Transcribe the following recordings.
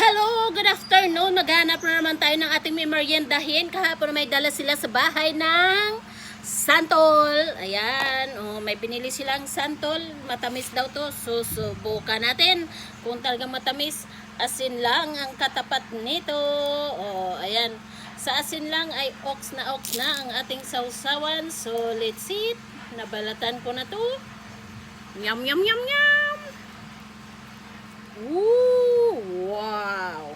Hello, good afternoon. Maghanap na naman tayo ng ating memeryendahin. Kahapon may dala sila sa bahay ng santol. Ayan, oh, may binili silang santol. Matamis daw to. Susubukan natin kung talagang matamis. Asin lang ang katapat nito. Oh, ayan. Sa asin lang ay ox na ox na ang ating sausawan. So, let's see. Nabalatan ko na to. Yum, yum, yum, yum. Ooh, wow.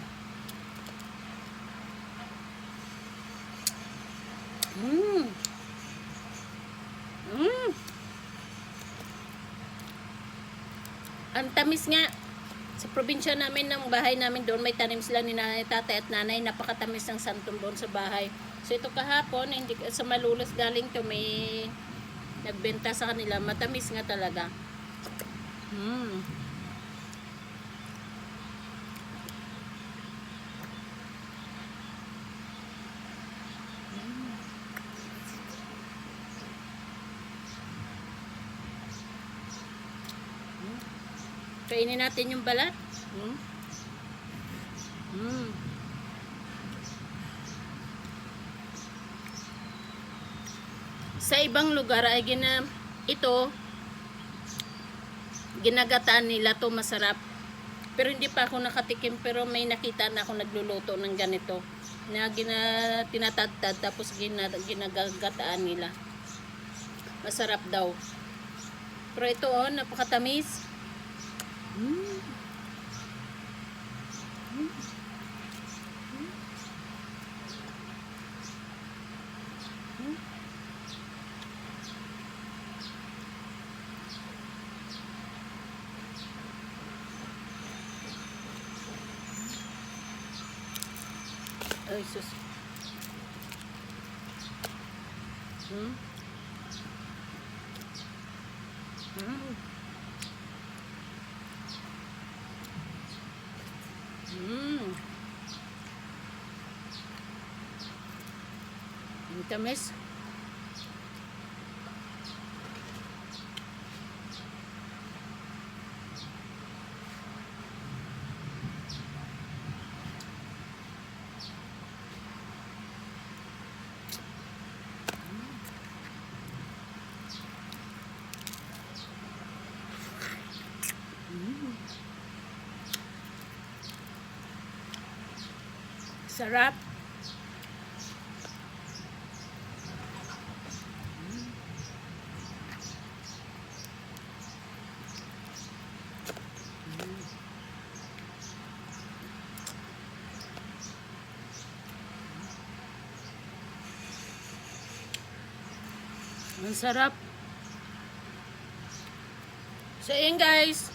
Mmm. Mmm. Ang tamis nga. Sa probinsya namin, ng bahay namin doon, may tanim sila ni nanay, tatay at nanay. Napakatamis ng santol sa bahay. So ito kahapon, hindi, sa malulos galing to, may nagbenta sa kanila. Matamis nga talaga. Mmm. Kainin natin yung balat. Hmm? Hmm. Sa ibang lugar ay gina ito ginagataan nila to masarap. Pero hindi pa ako nakatikim pero may nakita na ako nagluluto ng ganito na gina, tinatadtad tapos gina, ginagagataan nila. Masarap daw. Pero ito oh, napakatamis. Ay, sus. Hmm? Hmm. Mm. Ang tamis. Sarap. Ang sarap. So, yun guys.